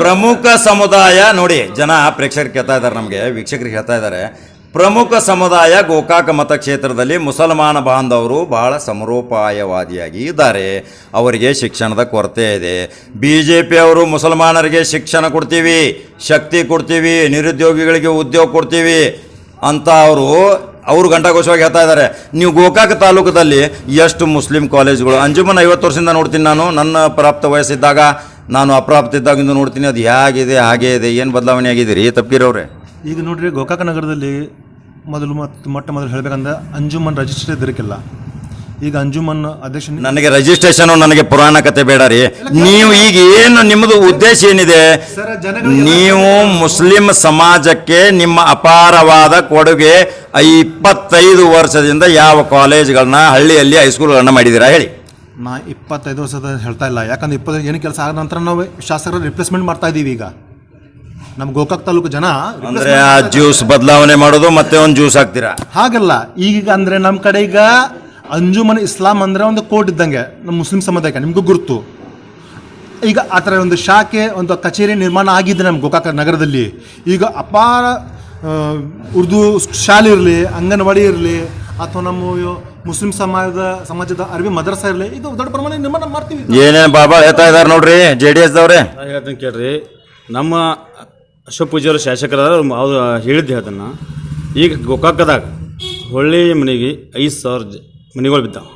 ಪ್ರಮುಖ ಸಮುದಾಯ, ನೋಡಿ, ಜನ ಪ್ರೇಕ್ಷಕರು ಕೇಳ್ತಾ ಇದ್ದಾರೆ ನಮಗೆ ವೀಕ್ಷಕರಿಗೆ ಹೇಳ್ತಾ ಇದ್ದಾರೆ. ಪ್ರಮುಖ ಸಮುದಾಯ ಗೋಕಾಕ ಮತಕ್ಷೇತ್ರದಲ್ಲಿ ಮುಸಲ್ಮಾನ ಬಾಂಧವರು ಬಹಳ ಸಮರೋಪಾಯವಾದಿಯಾಗಿ ಇದ್ದಾರೆ. ಅವರಿಗೆ ಶಿಕ್ಷಣದ ಕೊರತೆ ಇದೆ. ಬಿ ಜೆ ಪಿಯವರು ಮುಸಲ್ಮಾನರಿಗೆ ಶಿಕ್ಷಣ ಕೊಡ್ತೀವಿ, ಶಕ್ತಿ ಕೊಡ್ತೀವಿ, ನಿರುದ್ಯೋಗಿಗಳಿಗೆ ಉದ್ಯೋಗ ಕೊಡ್ತೀವಿ ಅಂತ ಅವರು ಅವರು ಗಂಟಾಘೋಷವಾಗಿ ಹೇಳ್ತಾ ಇದ್ದಾರೆ. ನೀವು ಗೋಕಾಕ ತಾಲೂಕದಲ್ಲಿ ಎಷ್ಟು ಮುಸ್ಲಿಂ ಕಾಲೇಜುಗಳು? ಅಂಜುಮನ್ ಐವತ್ತು ವರ್ಷದಿಂದ ನೋಡ್ತೀನಿ ನಾನು, ನನ್ನ ಪ್ರಾಪ್ತ ವಯಸ್ಸಿದ್ದಾಗ ನಾನು ಅಪ್ರಾಪ್ತ ಇದ್ದಾಗಿಂದ ನೋಡ್ತೀನಿ ಅದು ಹೇಗಿದೆ ಹಾಗೆ ಇದೆ ಏನು ಬದಲಾವಣೆ ಆಗಿದೆ ರೀ ತಪ್ಪಿರೋರೆ. ಈಗ ನೋಡ್ರಿ ಗೋಕಾಕ ನಗರದಲ್ಲಿ ಮೊದಲು ಮತ್ತು ಮೊಟ್ಟ ಮೊದಲು ಹೇಳಬೇಕಂದ್ರೆ ಅಂಜುಮನ್ ರಜಿಸ್ಟರ್ ಇದ್ದಿರಕ್ಕಿಲ್ಲ ಈಗ ಅಂಜುಮನ್ ಅಧ್ಯಕ್ಷ ನನಗೆ ರಿಜಿಸ್ಟ್ರೇಷನ್ ನನಗೆ ಪುರಾಣ ಕತೆ ಬೇಡ ರೀ. ನೀವು ಈಗ ಏನು ನಿಮ್ಮದು ಉದ್ದೇಶ ಏನಿದೆ? ನೀವು ಮುಸ್ಲಿಂ ಸಮಾಜಕ್ಕೆ ನಿಮ್ಮ ಅಪಾರವಾದ ಕೊಡುಗೆ ಇಪ್ಪತ್ತೈದು ವರ್ಷದಿಂದ ಯಾವ ಕಾಲೇಜ್ಗಳನ್ನ ಹಳ್ಳಿಯಲ್ಲಿ ಹೈಸ್ಕೂಲ್ಗಳನ್ನ ಮಾಡಿದ್ದೀರಾ ಹೇಳಿ. ನಾ ಇಪ್ಪತ್ತೈದು ವರ್ಷದ ಹೇಳ್ತಾ ಇಲ್ಲ. ಯಾಕಂದ್ರೆ ಇಪ್ಪತ್ತೈದು ಏನು ಕೆಲಸ ಆದ ನಂತರ ನಾವು ಶಾಸಕರ ರಿಪ್ಲೇಸ್ಮೆಂಟ್ ಮಾಡ್ತಾ ಇದ್ದೀವಿ ಈಗ. ನಮ್ಮ ಗೋಕಾಕ್ ತಾಲೂಕು ಜನ ಅಂದ್ರೆ ಆ ಜ್ಯೂಸ್ ಬದಲಾವಣೆ ಮಾಡೋದು ಮತ್ತೆ ಒಂದು ಜ್ಯೂಸ್ ಹಾಕ್ತೀರಾ? ಹಾಗಲ್ಲ. ಈಗ ಅಂದ್ರೆ ನಮ್ಮ ಕಡೆ ಈಗ ಅಂಜುಮನ್ ಇಸ್ಲಾಂ ಅಂದ್ರೆ ಒಂದು ಕೋರ್ಟ್ ಇದ್ದಂಗೆ ನಮ್ಮ ಮುಸ್ಲಿಂ ಸಮುದಾಯಕ್ಕೆ ನಿಮಗೂ ಗುರುತು. ಈಗ ಆ ಥರ ಒಂದು ಶಾಖೆ ಒಂದು ಕಚೇರಿ ನಿರ್ಮಾಣ ಆಗಿದೆ ನಮ್ಮ ಗೋಕಾಕ ನಗರದಲ್ಲಿ. ಈಗ ಅಪಾರ ಉರ್ದು ಶಾಲೆ ಇರಲಿ ಅಂಗನವಾಡಿ ಇರಲಿ ಅಥವಾ ನಮ್ಮ ಮುಸ್ಲಿಂ ಸಮಾಜದ ಸಮಾಜದ ಅರಬಿ ಮದ್ರಸ ಇರಲಿ ಇದು ದೊಡ್ಡ ಪ್ರಮಾಣ ನಿರ್ಮಾಣ ಮಾಡ್ತೀವಿ. ಏನೇನು ಬಾಬಾ ಹೇಳ್ತಾ ಇದಾರೆ ನೋಡ್ರಿ ಜೆ ಡಿ ಎಸ್ ದವ್ರೆ. ನಾ ಹೇಳ್ತೀನಿ ಕೇಳ್ರಿ ನಮ್ಮ ಅಶೋಕ್ ಪೂಜಾರಿ ಶಾಸಕರ ಅವ್ರು ಹೇಳಿದ್ದೆ ಅದನ್ನು. ಈಗ ಗೋಕಾಕದಾಗ ಹೊಳ್ಳಿ ಮನೆಗೆ ಐದು ಸಾವಿರ ಜ ಮನೆಗಳು ಬಿದ್ದಾವ.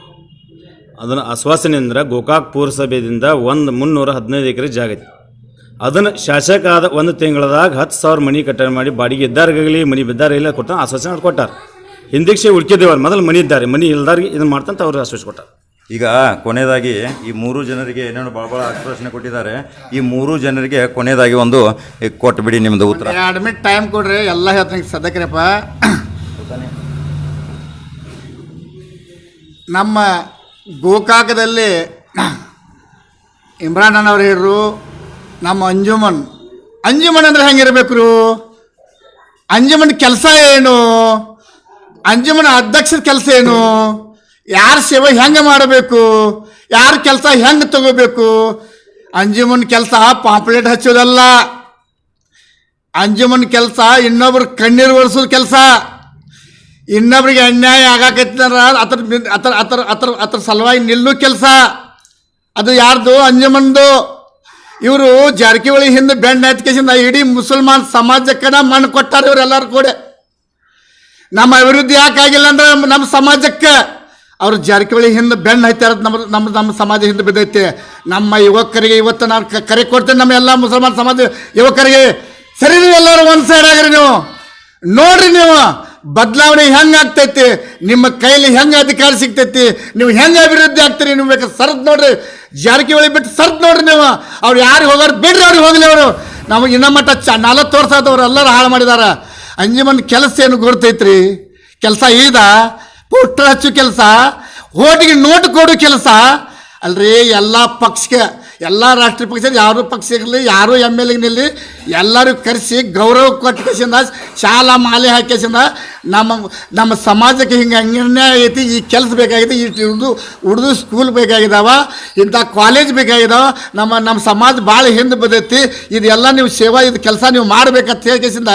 ಅದನ್ನು ಆಶ್ವಾಸನೆ ಅಂದ್ರೆ ಗೋಕಾಕ್ ಪುರಸಭೆಯಿಂದ ಒಂದು ಮುನ್ನೂರ ಹದಿನೈದು ಎಕರೆ ಜಾಗ ಐತಿ. ಅದನ್ನು ಶಾಸಕ ಆದ ಒಂದು ತಿಂಗಳದಾಗ ಹತ್ತು ಸಾವಿರ ಮನೆ ಕಟ್ಟಡ ಮಾಡಿ ಬಾಡಿಗೆ ಇದ್ದಾರಿಗಾಗಲಿ ಮನೆ ಬಿದ್ದಾರಿಲ್ಲ ಕೊಟ್ಟ ಆಶ್ವಾಸನೆ ಕೊಟ್ಟಾರ ಹಿಂದಕ್ಕೆ ಉಳ್ಕಿದ್ದೇವಲ್ಲ ಮೊದಲು ಮನಿ ಇದ್ದಾರೆ ಮನಿ ಇಲ್ದಾರಿಗೆ ಇದನ್ನು ಮಾಡ್ತಂತ ಅವ್ರು ಆಶ್ವಾಸ ಕೊಟ್ಟಾರ ಈಗ ಕೊನೆಯದಾಗಿ ಈ ಮೂರು ಜನರಿಗೆ ಏನೇನು ಭಾಳ ಭಾಳ ಆಶ್ವಾಸನೆ ಕೊಟ್ಟಿದ್ದಾರೆ. ಈ ಮೂರು ಜನರಿಗೆ ಕೊನೆಯದಾಗಿ ಒಂದು ಕೊಟ್ಟುಬಿಡಿ ಕೊಟ್ಬಿಡಿ ನಿಮ್ದು ಉತ್ತರ. ಎರಡು ಮಿನಿಟ್ ಟೈಮ್ ಕೊಡ್ರಿ ಎಲ್ಲ ಹೇಳ್ತೀನಿ ಸದ್ಯಕ್ರಪ್ಪ ನಮ್ಮ ಗೋಕಾಕದಲ್ಲಿ ಇಮ್ರಾನ್ ಅವರು ಹೇಳ್ರು ನಮ್ಮ ಅಂಜುಮನ್. ಅಂಜುಮನ್ ಅಂದ್ರೆ ಹೆಂಗಿರ್ಬೇಕು ಅಂಜುಮನ್ ಕೆಲಸ ಏನು? ಅಂಜುಮನ್ ಅಧ್ಯಕ್ಷರ ಕೆಲಸ ಏನು? ಯಾರ ಸೇವೆ ಹೆಂಗೆ ಮಾಡಬೇಕು? ಯಾರ ಕೆಲಸ ಹೆಂಗೆ ತಗೋಬೇಕು? ಅಂಜುಮನ್ ಕೆಲಸ ಪಾಂಪ್ಲೆಟ್ ಹಚ್ಚೋದಲ್ಲ. ಅಂಜುಮನ್ ಕೆಲಸ ಇನ್ನೊಬ್ರ ಕಣ್ಣೀರು ಒರೆಸೋದು ಕೆಲಸ. ಇನ್ನೊಬ್ರಿಗೆ ಅನ್ಯಾಯ ಆಗಾಕೈತಾರ ಅದ್ರ ಅತರ ಅದ್ರ ಅದ್ರ ಅದ್ರ ಸಲುವಾಗಿ ನಿಲ್ಲೋ ಕೆಲಸ. ಅದು ಯಾರ್ದು? ಅಂಜುಮನ್ದು. ಇವರು ಜಾರಕಿಹೊಳಿ ಹಿಂದೆ ಬೆಂಡ್ ಹತ್ಕೇಸಿಂದ ಇಡೀ ಮುಸಲ್ಮಾನ್ ಸಮಾಜಕ್ಕನ ಮಣ್ಣು ಕೊಟ್ಟಾರ ಇವರೆಲ್ಲರೂ ಕೂಡ. ನಮ್ಮ ಅಭಿವೃದ್ಧಿ ಯಾಕಾಗಿಲ್ಲ ಅಂದ್ರೆ ನಮ್ಮ ಸಮಾಜಕ್ಕೆ? ಅವ್ರ ಜಾರಕಿಹೊಳಿ ಹಿಂದೆ ಬೆನ್ನು ಐತೆ ನಮ್ಮ ನಮ್ಮ ನಮ್ಮ ಸಮಾಜ ಹಿಂದೆ ಬಿದ್ದೈತೆ. ನಮ್ಮ ಯುವಕರಿಗೆ ಇವತ್ತು ನಾನು ಕರೆ ಕೊಡ್ತೇನೆ ನಮ್ಮ ಎಲ್ಲ ಮುಸಲ್ಮಾನ ಸಮಾಜ ಯುವಕರಿಗೆ. ಸರಿ ನೀವು ಎಲ್ಲರೂ ಒಂದು ಸೈಡ್ ಆಗಿರಿ ನೀವು. ನೋಡ್ರಿ ನೀವು, ಬದಲಾವಣೆ ಹೆಂಗೆ ಆಗ್ತೈತಿ? ನಿಮ್ಮ ಕೈಲಿ ಹೆಂಗೆ ಅಧಿಕಾರ ಸಿಗ್ತೈತಿ? ನೀವು ಹೆಂಗೆ ಅಭಿವೃದ್ಧಿ ಆಗ್ತೀರಿ? ನೀವು ಬೇಕಾದ್ರೆ ಸರ್ದ್ ನೋಡ್ರಿ. ಜಾರಕಿಹೊಳಿ ಬಿಟ್ಟು ಸರ್ದ್ ನೋಡ್ರಿ ನೀವು. ಅವ್ರು ಯಾರಿಗೆ ಹೋಗೋರು ಬಿಡ್ರಿ ಅವ್ರಿಗೆ ಹೋಗ್ಲಿ ಅವರು. ನಮಗೆ ಇನ್ನೂ ಮಟ್ಟ ಚ ನಾಲ್ಕು ವರ್ಷ ಆದವ್ರು ಎಲ್ಲರೂ ಹಾಳು ಮಾಡಿದಾರ ಅಂಜುಮನ್ ಕೆಲಸ ಏನು ಗೊತ್ತೈತ್ರಿ ಕೆಲಸ ಈದ ಪುಟ್ಟ ಹಚ್ಚು ಕೆಲಸ ಓಟಿಗೆ ನೋಟ್ ಕೊಡು ಕೆಲಸ. ಅಲ್ರಿ, ಎಲ್ಲ ಪಕ್ಷಕ್ಕೆ ಎಲ್ಲ ರಾಷ್ಟ್ರೀಯ ಪಕ್ಷ ಯಾರು ಪಕ್ಷ ಇರಲಿ, ಯಾರು ಎಂ ಎಲ್ ಎಲ್ಲಿ ಎಲ್ಲರೂ ಕರೆಸಿ ಗೌರವ ಕೊಟ್ಟಿಸಿಂದ ಶಾಲಾ ಮಾಲೆ ಹಾಕಿಸಿಂದ ನಮ್ಮ ನಮ್ಮ ಸಮಾಜಕ್ಕೆ ಹಿಂಗೆ ಅನ್ಯಾಯ ಐತಿ, ಈ ಕೆಲಸ ಬೇಕಾಗಿದೆ, ಈ ಉರ್ದು ಉರ್ದು ಸ್ಕೂಲ್ ಬೇಕಾಗಿದಾವ, ಇಂಥ ಕಾಲೇಜ್ ಬೇಕಾಗಿದಾವ, ನಮ್ಮ ನಮ್ಮ ಸಮಾಜ ಭಾಳ ಹಿಂದೆ ಬದೈತಿ, ಇದೆಲ್ಲ ನೀವು ಸೇವಾ, ಇದು ಕೆಲಸ ನೀವು ಮಾಡ್ಬೇಕಂತ ಹೇಳಿಕೆಸಿಂದ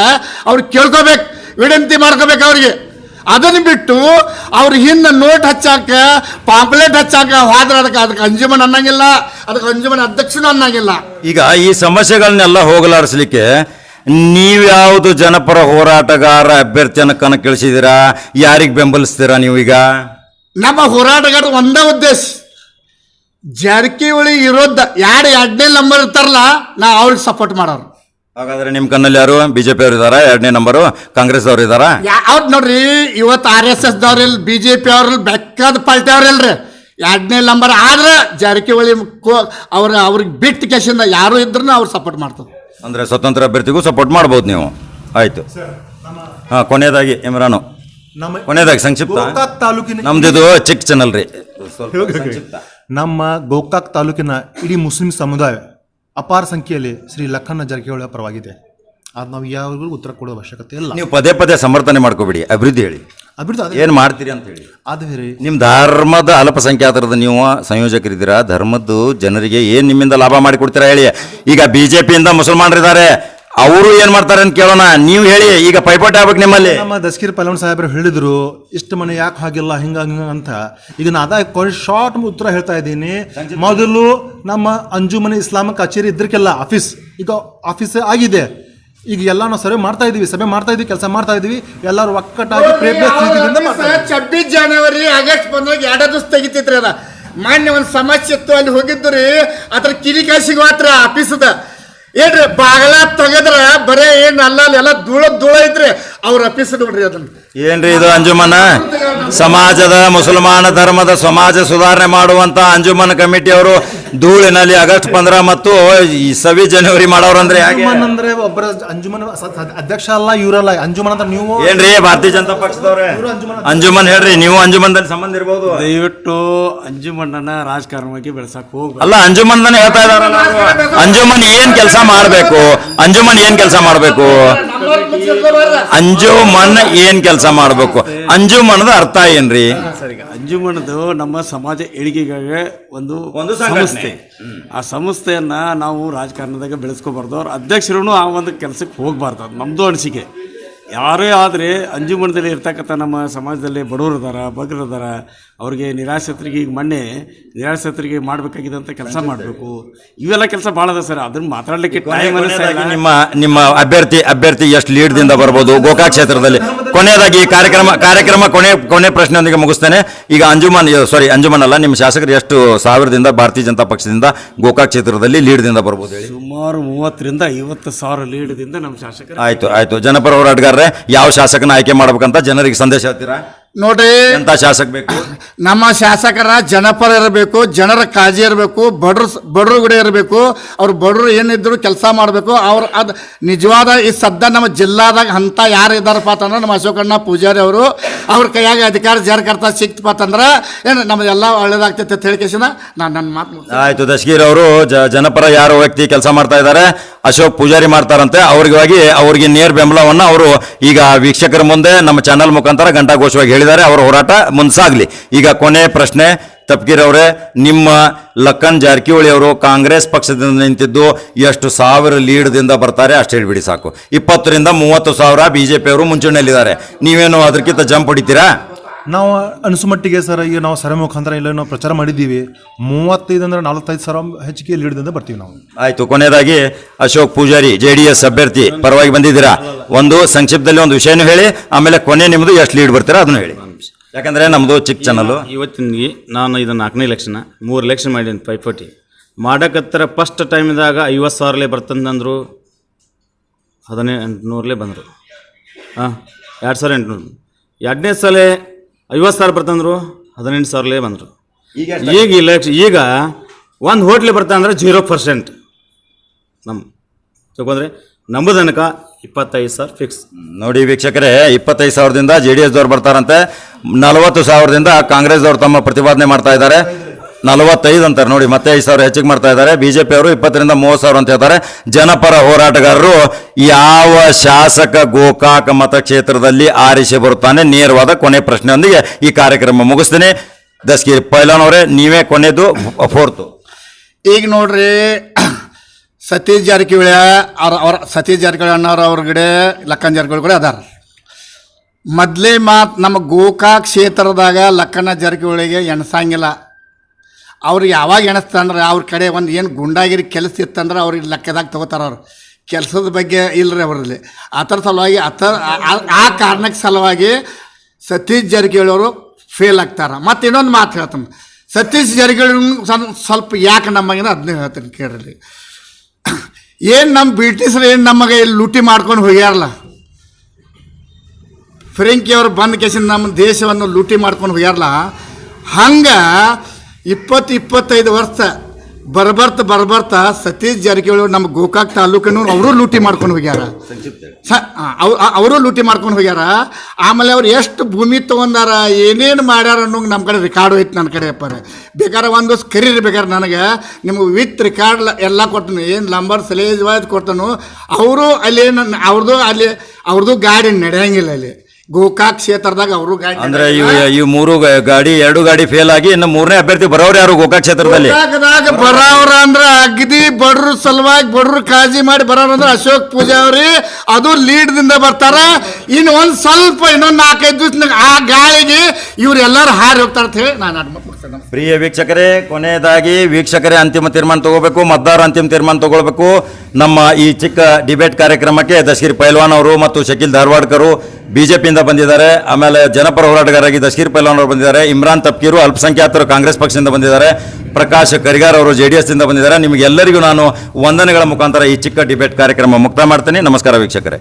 ಅವ್ರು ಕೇಳ್ಕೊಬೇಕು, ವಿನಂತಿ ಮಾಡ್ಕೋಬೇಕು ಅವ್ರಿಗೆ. ಅದನ್ನು ಬಿಟ್ಟು ಅವ್ರ ಹಿಂದೆ ನೋಟ್ ಹಚ್ಚಾಕ ಪಾಂಪ್ಲೆಟ್ ಹಚ್ಚಾಕ ಹೋದ್ರೆ ಅದಕ್ಕೆ ಅದಕ್ಕೆ ಅಂಜುಮನ್ ಅನ್ನಂಗಿಲ್ಲ ಅದಕ್ಕೆ ಅಂಜುಮನ್ ಅಧ್ಯಕ್ಷನ ಅನ್ನಂಗಿಲ್ಲ. ಈಗ ಈ ಸಮಸ್ಯೆಗಳನ್ನೆಲ್ಲ ಹೋಗಲಾಡಿಸ್ಲಿಕ್ಕೆ ನೀವ್ಯಾವುದು ಜನಪರ ಹೋರಾಟಗಾರ ಅಭ್ಯರ್ಥಿಯನ್ನು ಕಣಕ್ಕಿಳಿಸಿದ್ದೀರಾ? ಯಾರಿಗೆ ಬೆಂಬಲಿಸ್ತೀರಾ ನೀವು ಈಗ? ನಮ್ಮ ಹೋರಾಟಗಾರ ಒಂದೇ ಉದ್ದೇಶ. ಜಾರಕಿಹೊಳಿ ಇರೋದ್ ಯಾರು ಎರಡನೇ ನಂಬರ್ ಇರ್ತಾರಲ್ಲ ನಾ ಅವ್ರಿಗೆ ಸಪೋರ್ಟ್ ಮಾಡೋರು. ಹಾಗಾದ್ರೆ ನಿಮ್ಮ ಕಣ್ಣಲ್ಲಿ ಯಾರು? ಬಿಜೆಪಿ ಅವ್ರು ಇದಾರ? ಎರಡನೇ ನಂಬರು ಕಾಂಗ್ರೆಸ್ ಅವರು ಇದಾರ? ಅವ್ರು ನೋಡ್ರಿ ಇವತ್ತು ಆರ್ ಎಸ್ ಎಸ್ ದವ್ರಿಲ್ ಬಿ ಜೆ ಅವ್ರ ಬೆಕ್ಕದ ಬೇಕಾದ ಪಾರ್ಟಿ ಅವ್ರಿಲ್ರಿ ಎರಡನೇ ನಂಬರ್ ಆದ್ರೆ ಜಾರಕಿಹೊಳಿ ಕೋ- ಅವ್ರ ಅವ್ರಿಗೆ ಬಿಟ್ಟು ಕೇಸಿಂದ ಯಾರು ಇದ್ರೂ ಅವ್ರು ಸಪೋರ್ಟ್ ಮಾಡ್ತಾರೆ ಅಂದ್ರೆ ಸ್ವತಂತ್ರ ಅಭ್ಯರ್ಥಿಗೂ ಸಪೋರ್ಟ್ ಮಾಡ್ಬೋದು ನೀವು. ಆಯ್ತು. ಹಾ ಕೊನೆಯದಾಗಿ ಇಮ್ರಾನು. ನಮ್ಮ ಕೊನೆಯದಾಗಿ ಸಂಕ್ಷಿಪ್ತ. ಗೋಕಾಕ್ ತಾಲೂಕಿನ ನಮ್ದಿದು ಚಿಕ್ಕ ಚಾನಲ್ ರೀ. ನಮ್ಮ ಗೋಕಾಕ್ ತಾಲೂಕಿನ ಇಡೀ ಮುಸ್ಲಿಂ ಸಮುದಾಯ ಅಪಾರ ಸಂಖ್ಯೆಯಲ್ಲಿ ಶ್ರೀ ಲಖನ್ನ ಜಾರಕಿಹೊಳಿ ಪರವಾಗಿದೆ. ಅದು ನಾವು ಯಾವಾಗಲೂ ಉತ್ತರ ಕೊಡೋ ಅವಶ್ಯಕತೆ ಇಲ್ಲ. ನೀವು ಪದೇ ಪದೇ ಸಮರ್ಥನೆ ಮಾಡ್ಕೋಬೇಡಿ ಅಭಿವೃದ್ಧಿ ಹೇಳಿ. ಅಭಿವೃದ್ಧಿ ಅದೇ. ಏನು ಮಾಡ್ತೀರಿ ಅಂತ ಹೇಳಿ. ಅದು ಬೇರೆ ನಿಮ್ಮ ಧರ್ಮದ ಅಲ್ಪಸಂಖ್ಯಾತರದ ನೀವು ಸಂಯೋಜಕರಿದ್ದೀರಾ? ಧರ್ಮದ್ದು ಜನರಿಗೆ ಏನು ನಿಮ್ಮಿಂದ ಲಾಭ ಮಾಡಿ ಕೊಡ್ತೀರಾ ಹೇಳಿ. ಈಗ ಬಿ ಜೆ ಪಿಯಿಂದ ಮುಸಲ್ಮಾನರಿದ್ದಾರೆ. ಅವರು ಏನ್ ಮಾಡ್ತಾರೆ ಅಂತ ಕೇಳೋಣ. ನೀವು ಹೇಳಿ ಈಗ ಪೈಪೋಟಿ ಆಗ್ಬೇಕು ನಿಮ್ಮಲ್ಲಿ. ನಮ್ಮ ದಸ್ಕೀರ್ ಪಲವನ್ ಸಾಹೇಬ್ರು ಹೇಳಿದ್ರು ಇಷ್ಟು ಮನೆ ಯಾಕೆ ಹಾಗಿಲ್ಲ ಹಿಂಗ ಅಂತ. ಈಗ ನಾ ಅದ ಶಾರ್ಟ್ ಉತ್ತರ ಹೇಳ್ತಾ ಇದ್ದೀನಿ. ಮೊದಲು ನಮ್ಮ ಅಂಜುಮನೆ ಇಸ್ಲಾಮ ಕಚೇರಿ ಇದ್ರಕ್ಕೆಲ್ಲ ಆಫೀಸ್ ಈಗ ಆಫೀಸ್ ಆಗಿದೆ. ಈಗ ಎಲ್ಲ ನಾವು ಸರ್ವೆ ಮಾಡ್ತಾ ಇದೀವಿ ಸಭೆ ಮಾಡ್ತಾ ಇದೀವಿ ಕೆಲಸ ಮಾಡ್ತಾ ಇದೀವಿ. ಎಲ್ಲರೂ ಒಕ್ಕಟ್ಟಾಗಿ. ಛಬ್ಬೀಸ್ ಜನವರಿ ಆಗಸ್ಟ್ ಬಂದಾಗ ಎರಡು ದಿವಸ ತೆಗಿತೈತ್ರಿ ಅದ. ಮಾನ್ಯ ಒಂದು ಸಮಸ್ಯೆ ಇತ್ತು ಅಲ್ಲಿ ಹೋಗಿದ್ದು ರೀ. ಅದ್ರ ಕಿರಿಕಾಸಿಗೆ ಮಾತ್ರ ಆಫೀಸದ ಏನ್ರಿ ಬಾಗಲ ತೆಗೆದ್ರ ಬರೇ ಏನ್ ಅಲ್ಲ ಅಲ್ಲಿ ಎಲ್ಲ ಧೂಳ ಧೂಳ ಐತ್ರಿ. ಅವ್ರ ಅಪ್ಪಿಸ್ ನೋಡ್ರಿ ಅದನ್ನ. ಏನ್ರಿ ಇದು ಅಂಜುಮನ? ಸಮಾಜದ ಮುಸಲ್ಮಾನ ಧರ್ಮದ ಸಮಾಜ ಸುಧಾರಣೆ ಮಾಡುವಂತ ಅಂಜುಮನ್ ಕಮಿಟಿಯವರು ಧೂಳಿನಲ್ಲಿ ಆಗಸ್ಟ್ ಪಂದ್ರ ಮತ್ತು ಈ ಸವಿ ಜನವರಿ ಮಾಡೋರಂದ್ರೆ ಹೇಗೆ ಅಂಜುಮನ್ ಅಂದ್ರೆ ಒಬ್ಬರ ಅಂಜುಮನ್ ಸ- ಸ- ಅಧ್ಯಕ್ಷ ಅಲ್ಲ ಇವರಲ್ಲ. ಅಂಜುಮನ್ ಅಂತ ನೀವು. ಏನ್ರಿ ಭಾರತೀಯ ಜನತಾ ಪಕ್ಷದವ್ರೆ? ಅಂಜುಮನ್ ಹೇಳ್ರಿ ನೀವು ಅಂಜುಮನ್ದಲ್ಲಿ ಸಂಬಂಧ ಇರ್ಬೋದು. ದಯವಿಟ್ಟು ಅಂಜುಮಣ್ಣನ ರಾಜಕಾರಣವಾಗಿ ಬೆಳೆಸಕ್ ಹೋಗ್ಬೇಡಿ. ಅಲ್ಲ ಅಂಜುಮನ್ ಹೇಳ್ತಾ ಇದಾರಲ್ಲ ಅವ್ರು. ಅಂಜುಮನ್ ಏನ್ ಕೆಲಸ ಮಾಡ್ಬೇಕು? ಅಂಜುಮನ್ ಏನ್ ಕೆಲಸ ಮಾಡ್ಬೇಕು? ಅಂಜುಮನ್ ಏನ್ ಕೆಲಸ ಮಾಡ್ಬೇಕು? ಅಂಜುಮನ್ದ ಅರ್ಥ ಏನ್ರಿ? ಸರಿ. ಅಂಜುಮನದು ನಮ್ಮ ಸಮಾಜ ಏಳಿಗೆಗಾಗಿ ಒಂದು ಒಂದು ಸಂಸ್ಥೆ. ಆ ಸಂಸ್ಥೆಯನ್ನ ನಾವು ರಾಜಕಾರಣದಾಗ ಬೆಳೆಸ್ಕೋಬಾರ್ದು. ಅವ್ರ ಅಧ್ಯಕ್ಷರು ಆ ಒಂದು ಕೆಲಸಕ್ಕೆ ಹೋಗ್ಬಾರ್ದು. ನಮ್ದು ನಮ್ಮದು ಅನಿಸಿಕೆ. ಯಾರೇ ಆದರೆ ಅಂಜುಮನದಲ್ಲಿ ಇರ್ತಕ್ಕಂಥ ನಮ್ಮ ಸಮಾಜದಲ್ಲಿ ಬಡವರು ಅದಾರ ಬಗ್ರ ಅದಾರ ಅವ್ರಿಗೆ ನಿರಾಶ್ರಿತರಿಗೆ ಈಗ ಮೊನ್ನೆ ನಿರಾಶ್ರಿತರಿಗೆ ಮಾಡಬೇಕಾಗಿದ್ದಂಥ ಕೆಲಸ ಮಾಡಬೇಕು. ಇವೆಲ್ಲ ಕೆಲಸ ಭಾಳ ಅದ ಸರ್. ಅದನ್ನ ಮಾತಾಡಲಿಕ್ಕೆ ಟೈಮ್ ನಿಮ್ಮ ನಿಮ್ಮ ಅಭ್ಯರ್ಥಿ ಅಭ್ಯರ್ಥಿ ಎಷ್ಟು ಲೀಡ್ದಿಂದ ಬರ್ಬೋದು? ಗೋಕಾಕ್ ಕ್ಷೇತ್ರದಲ್ಲಿ. ಕೊನೆಯದಾಗಿ ಈ ಕಾರ್ಯಕ್ರಮ ಕಾರ್ಯಕ್ರಮ ಕೊನೆ ಕೊನೆ ಪ್ರಶ್ನೆಯೊಂದಿಗೆ ಮುಗಿಸ್ತೇನೆ. ಈಗ ಅಂಜುಮನ್ ಸಾರಿ ಅಂಜುಮನ್ ಅಲ್ಲ ನಿಮ್ಮ ಶಾಸಕರು ಎಷ್ಟು ಸಾವಿರದಿಂದ ಭಾರತೀಯ ಜನತಾ ಪಕ್ಷದಿಂದ ಗೋಕಾಕ್ ಕ್ಷೇತ್ರದಲ್ಲಿ ಲೀಡ್ದಿಂದ ಬರ್ಬೋದು ಹೇಳಿ. ಸುಮಾರು ಮೂವತ್ತರಿಂದ ಐವತ್ತು ಸಾವಿರ ಲೀಡ್ದಿಂದ ನಮ್ಮ ಶಾಸಕರು. ಆಯ್ತು ಆಯ್ತು. ಜನಪರ ಹೋರಾಟಗಾರರೇ ಯಾವ ಶಾಸಕನ ಆಯ್ಕೆ ಮಾಡ್ಬೇಕಂತ ಜನರಿಗೆ ಸಂದೇಶ ಹೇಳ್ತೀರಾ? ನೋಡ್ರಿ. ಎಂತ ಶಾಸಕ ಬೇಕು? ನಮ್ಮ ಶಾಸಕರ ಜನಪರ ಇರಬೇಕು ಜನರ ಕಾಳಜಿ ಇರಬೇಕು ಬಡ್ರ ಬಡ್ರ ಗುಡಿ ಇರಬೇಕು ಅವ್ರು ಬಡ್ರು ಏನಿದ್ರು ಕೆಲಸ ಮಾಡಬೇಕು ಅವ್ರು ಅದು ನಿಜವಾದ ಈ ಸದ್ದ ನಮ್ಮ ಜಿಲ್ಲಾದಾಗ ಅಂತ ಯಾರು ಇದ್ದಾರಪ್ಪ ಅಂತಂದ್ರೆ ನಮ್ಮ ಅಶೋಕಣ್ಣ ಪೂಜಾರಿ ಅವರು. ಅವ್ರ ಕೈಯಾಗ ಅಧಿಕಾರ ಜಾರಿಕರ್ತ ಸಿಕ್ತಪ್ಪ ಅಂತಂದ್ರೆ ಏನು ನಮ್ದೆಲ್ಲ ಒಳ್ಳೇದಾಗ್ತೈತೆ ಅಂತ ಹೇಳಿಕೆಸಿನ ನಾನು ನನ್ನ ಮಾತು ಆಯಿತು ದಶಗೀರ್ ಅವರು ಜನಪರ ಯಾರು ವ್ಯಕ್ತಿ ಕೆಲಸ ಮಾಡ್ತಾ ಇದ್ದಾರೆ ಅಶೋಕ್ ಪೂಜಾರಿ ಮಾಡ್ತಾರಂತೆ ಅವ್ರಿಗಾಗಿ ಅವ್ರಿಗೆ ನೇರ್ ಬೆಂಬಲವನ್ನ ಅವರು ಈಗ ವೀಕ್ಷಕರ ಮುಂದೆ ನಮ್ಮ ಚಾನಲ್ ಮುಖಾಂತರ ಗಂಟಾಘೋಷವಾಗಿ ಹೇಳಿದ್ದಾರೆ. ಅವರ ಹೋರಾಟ ಮುನ್ಸಾಗಲಿ ಈಗ ಕೊನೆ ಪ್ರಶ್ನೆ ತಪ್ಕೀರ್ ಅವರೇ, ನಿಮ್ಮ ಲಕ್ಕನ್ ಜಾರಕಿಹೊಳಿ ಅವರು ಕಾಂಗ್ರೆಸ್ ಪಕ್ಷದಿಂದ ನಿಂತಿದ್ದು ಎಷ್ಟು ಸಾವಿರ ಲೀಡ್ದಿಂದ ಬರ್ತಾರೆ ಅಷ್ಟು ಹೇಳಿಬಿಡಿ ಸಾಕು. ಇಪ್ಪತ್ತರಿಂದ ಮೂವತ್ತು ಸಾವಿರ ಬಿ ಜೆ ಅವರು ಮುಂಚೂಣಿಯಲ್ಲಿದ್ದಾರೆ. ನೀವೇನು ಅದಕ್ಕಿಂತ ಜಂಪ್ ಹೊಡಿತೀರಾ? ನಾವು ಅನಿಸು ಮಟ್ಟಿಗೆ ಸರ್ ಈಗ ನಾವು ಸರ ಮುಖಾಂತರ ಇಲ್ಲ ನಾವು ಪ್ರಚಾರ ಮಾಡಿದ್ದೀವಿ. ಮೂವತ್ತೈದು ಅಂದ್ರೆ ನಲವತ್ತೈದು ಸಾವಿರ ಹೆಚ್ಚಿಗೆ ಲೀಡ್ದಿಂದ ಬರ್ತೀವಿ ನಾವು. ಆಯ್ತು ಕೊನೆಯದಾಗಿ Ashok Poojari J D S ಅಭ್ಯರ್ಥಿ ಪರವಾಗಿ ಬಂದಿದ್ದೀರಾ? ಒಂದು ಸಂಕ್ಷಿಪ್ತದಲ್ಲಿ ಒಂದು ವಿಷಯನೂ ಹೇಳಿ ಆಮೇಲೆ ಕೊನೆ ನಿಮ್ಮದು ಎಷ್ಟು ಲೀಡ್ ಬರ್ತೀರಾ ಅದನ್ನು ಹೇಳಿ. ಯಾಕಂದ್ರೆ ನಮ್ಮದು ಚಿಕ್ಕ ಚಾನಲ್ ಇವತ್ತಿನ ನಾನು ಇದು ನಾಲ್ಕನೇ ಎಲೆಕ್ಷನ್ ಮೂರು ಎಲೆಕ್ಷನ್ ಮಾಡೀನಿ ಪೈಪೋಟಿ ಮಾಡಕತ್ತರ ಫಸ್ಟ್ ಟೈಮ್ದಾಗ ಐವತ್ತು ಸಾವಿರಲೇ ಬರ್ತಂದಂದ್ರು ಹದಿನೆಂಟು ನೂರಲೇ ಬಂದರು. ಹಾಂ ಎರಡು ಸಾವಿರ ಎಂಟುನೂರು. ಎರಡನೇ ಸಲ ಐವತ್ತು ಸಾವಿರ ಬರ್ತಂದ್ರು ಹದಿನೆಂಟು ಸಾವಿರಲೇ ಬಂದರು. ಈಗ ಇಲೆಕ್ಷನ್ ಈಗ ಒಂದು ಹೋಟ್ಲಿ ಬರ್ತಂದ್ರೆ ಜೀರೋ ಪರ್ಸೆಂಟ್. ನಮ್ಮ ತಗೊಂಡ್ರೆ ನಂಬುದನಕ ಇಪ್ಪತ್ತೈದು ಸಾವಿರ ಫಿಕ್ಸ್ ನೋಡಿ ವೀಕ್ಷಕರೇ ಇಪ್ಪತ್ತೈದು ಸಾವಿರದಿಂದ ಜೆ ಡಿ ಎಸ್ದವ್ರು ಬರ್ತಾರಂತೆ. ನಲವತ್ತು ಸಾವಿರದಿಂದ ಕಾಂಗ್ರೆಸ್ದವ್ರು ತಮ್ಮ ಪ್ರತಿಪಾದನೆ ಮಾಡ್ತಾ ಇದ್ದಾರೆ. ನಲವತ್ತೈದು ಅಂತಾರೆ. ನೋಡಿ, ಮತ್ತೆ ಐದು ಸಾವಿರ ಹೆಚ್ಚಿಗೆ ಮಾಡ್ತಾ ಇದ್ದಾರೆ. ಬಿಜೆಪಿ ಅವರು ಇಪ್ಪತ್ತರಿಂದ ಮೂವತ್ತು ಸಾವಿರ ಅಂತ ಹೇಳ್ತಾರೆ. ಜನಪರ ಹೋರಾಟಗಾರರು ಯಾವ ಶಾಸಕ ಗೋಕಾಕ ಮತಕ್ಷೇತ್ರದಲ್ಲಿ ಆರಿಸಿ ಬರುತ್ತಾನೆ? ನೇರವಾದ ಕೊನೆ ಪ್ರಶ್ನೆಯೊಂದಿಗೆ ಈ ಕಾರ್ಯಕ್ರಮ ಮುಗಿಸ್ತೀನಿ. ದಸ್ಗಿರಿ ಪೈಲಾನ್ ಅವರೇ ನೀವೇ ಕೊನೆದು, ಫೋರ್ತು. ಈಗ ನೋಡ್ರಿ, ಸತೀಶ್ ಜಾರಕಿಹೊಳಿ, ಅವ್ರ ಅವ್ರ ಸತೀಶ್ ಜಾರಕಿಹೊಳಿ ಅಣ್ಣವ್ರ ಅವ್ರಗಡೆ ಲಕ್ಕನ್ ಜಾರಕಿಹೊಳಿ ಕೂಡ ಅದಾರ. ಮೊದಲೇ ಮಾತು ನಮ್ಮ ಗೋಕಾಕ್ ಕ್ಷೇತ್ರದಾಗ ಲಕ್ಕಣ್ಣ ಜಾರಕಿಹೊಳಿಗೆ ಎಣಸಂಗಿಲ್ಲ. ಅವ್ರಿಗೆ ಯಾವಾಗ ಎಣಿಸ್ತಂದ್ರೆ ಅವ್ರ ಕಡೆ ಒಂದು ಏನು ಗುಂಡಾಗಿರಿ ಕೆಲಸ ಇತ್ತಂದ್ರೆ ಅವ್ರಿಗೆ ಲೆಕ್ಕದಾಗ ತಗೋತಾರೆ ಅವ್ರು. ಕೆಲಸದ ಬಗ್ಗೆ ಇಲ್ಲರಿ ಅವರಲ್ಲಿ. ಆ ಥರ ಸಲುವಾಗಿ ಆ ಥರ ಆ- ಕಾರಣಕ್ಕೆ ಸಲುವಾಗಿ ಸತೀಶ್ ಜಾರಕಿಹೊಳಿ ಫೇಲ್ ಆಗ್ತಾರೆ. ಮತ್ತು ಇನ್ನೊಂದು ಮಾತು ಹೇಳ್ತಾನೆ. ಸತೀಶ್ ಜಾರಕಿಹೊಳಿ ಸ್ವಲ್ಪ ಯಾಕೆ ನಮಗಿನ ಅದನ್ನೇ ಹೇಳ್ತೀನಿ ಕೇಳಿರಿ. ಏನು ನಮ್ಮ ಬ್ರಿಟಿಷರು ಏನು ನಮಗೆ ಇಲ್ಲಿ ಲೂಟಿ ಮಾಡ್ಕೊಂಡು ಹೋಗ್ಯಾರಲ್ಲ? ಫ್ರೆಂಕಿ ಅವರು ಬಂದ ಕೇಸಿಂದ ನಮ್ಮ ದೇಶವನ್ನು ಲೂಟಿ ಮಾಡ್ಕೊಂಡು ಹೋಗ್ಯಾರಲ್ಲ? ಹಂಗೆ ಇಪ್ಪತ್ತು ಇಪ್ಪತ್ತೈದು ವರ್ಷ ಬರ್ಬರ್ತ ಬರ್ಬರ್ತ ಸತೀಶ್ ಜಾರಕಿಹೊಳಿ ನಮ್ಮ ಗೋಕಾಕ್ ತಾಲೂಕನ್ನು ಅವರು ಲೂಟಿ ಮಾಡ್ಕೊಂಡು ಹೋಗ್ಯಾರ. ಸ ಅವರು ಲೂಟಿ ಮಾಡ್ಕೊಂಡು ಹೋಗ್ಯಾರ. ಆಮೇಲೆ ಅವ್ರು ಎಷ್ಟು ಭೂಮಿ ತೊಗೊಂಡಾರ ಏನೇನು ಮಾಡ್ಯಾರ ಅನ್ನೋ ನಮ್ಮ ಕಡೆ ರೆಕಾರ್ಡ್ ಹೋಯ್ತು ನನ್ನ ಕಡೆ ಅಪ್ಪಾರ. ಬೇಕಾದ್ರೆ ಒಂದು ಕರೀರಿ ಬೇಕಾದ್ರೆ ನನಗೆ. ನಿಮ್ಗೆ ವಿತ್ ರೆಕಾರ್ಡ್ ಎಲ್ಲ ಕೊಡ್ತೀನಿ. ಏನು ಲಂಬರ್ ಸಲೇಜ್ ವಾಯ್ದು ಕೊಡ್ತಾನು ಅವರು ಅಲ್ಲಿ ಏನು ಅವ್ರದ್ದು ಅಲ್ಲಿ ಅವ್ರದ್ದು ಗಾಡಿ ನಡೆಯಂಗಿಲ್ಲ ಅಲ್ಲಿ. ಗೋಕಾಕ್ ಕ್ಷೇತ್ರದಾಗ ಅವರು ಗಾಡಿ ಅಂದ್ರೆ ಇವು ಈ ಮೂರು ಗ- ಗಾಡಿ ಎರಡು ಗಾಡಿ ಫೇಲ್ ಆಗಿ ಇನ್ನು ಮೂರನೇ ಅಭ್ಯರ್ಥಿ ಬರೋರು ಯಾರು ಗೋಕಾಕ್ ಕ್ಷೇತ್ರದಲ್ಲಿ? ಬರೋರ ಬರೋವ್ರ ಅಂದ್ರ ಅಗದಿ ಬಡ್ರ ಸಲುವಾಗಿ ಬಡ್ರು ಕಾಳಜಿ ಮಾಡಿ ಬರೋರು ಅಂದ್ರೆ ಅಶೋಕ್ ಪೂಜಾರಿ ಅದು ಲೀಡ್ ದಿಂದ ಬರ್ತಾರ. ಇನ್ ಒಂದ್ ಸ್ವಲ್ಪ ಇನ್ನೊಂದ್ ನಾಲ್ಕೈದು ದಿವಸ ಆ ಗಾಳಿಗೆ ಇವ್ರೆಲ್ಲಾರು ಹಾರಿ ಹೋಗ್ತಾರ ಅಂತ ಹೇಳಿ ನಾನು ನಮಸ್ಕಾರ. ಪ್ರಿಯ ವೀಕ್ಷಕರೇ ಕೊನೆಯದಾಗಿ ವೀಕ್ಷಕರೇ ಅಂತಿಮ ತೀರ್ಮಾನ ತಗೋಬೇಕು ಮತದಾರ ಅಂತಿಮ ತೀರ್ಮಾನ ತಗೊಳ್ಬೇಕು. ನಮ್ಮ ಈ ಚಿಕ್ಕ ಡಿಬೇಟ್ ಕಾರ್ಯಕ್ರಮಕ್ಕೆ ದಶಗಿರಿ ಪೈಲ್ವಾನ್ ಅವರು ಮತ್ತು ಶಕೀಲ್ ಧಾರವಾಡ್ಕರು ಬಿಜೆಪಿಯಿಂದ ಬಂದಿದ್ದಾರೆ. ಆಮೇಲೆ ಜನಪರ ಹೋರಾಟಗಾರರಾಗಿ ದಶಗಿರಿ ಪೈಲ್ವಾನ್ ಅವರು ಬಂದಿದ್ದಾರೆ. ಇಮ್ರಾನ್ ತಪ್ಕೀರು ಅಲ್ಪಸಂಖ್ಯಾತರು ಕಾಂಗ್ರೆಸ್ ಪಕ್ಷದಿಂದ ಬಂದಿದ್ದಾರೆ. ಪ್ರಕಾಶ್ ಕರಿಗಾರ್ ಅವರು ಜೆ ಡಿ ಎಸ್ದಿಂದ ಬಂದಿದ್ದಾರೆ. ನಿಮಗೆಲ್ಲರಿಗೂ ನಾನು ವಂದನೆಗಳ ಮುಖಾಂತರ ಈ ಚಿಕ್ಕ ಡಿಬೇಟ್ ಕಾರ್ಯಕ್ರಮ ಮುಕ್ತ ಮಾಡ್ತೀನಿ. ನಮಸ್ಕಾರ ವೀಕ್ಷಕರೇ.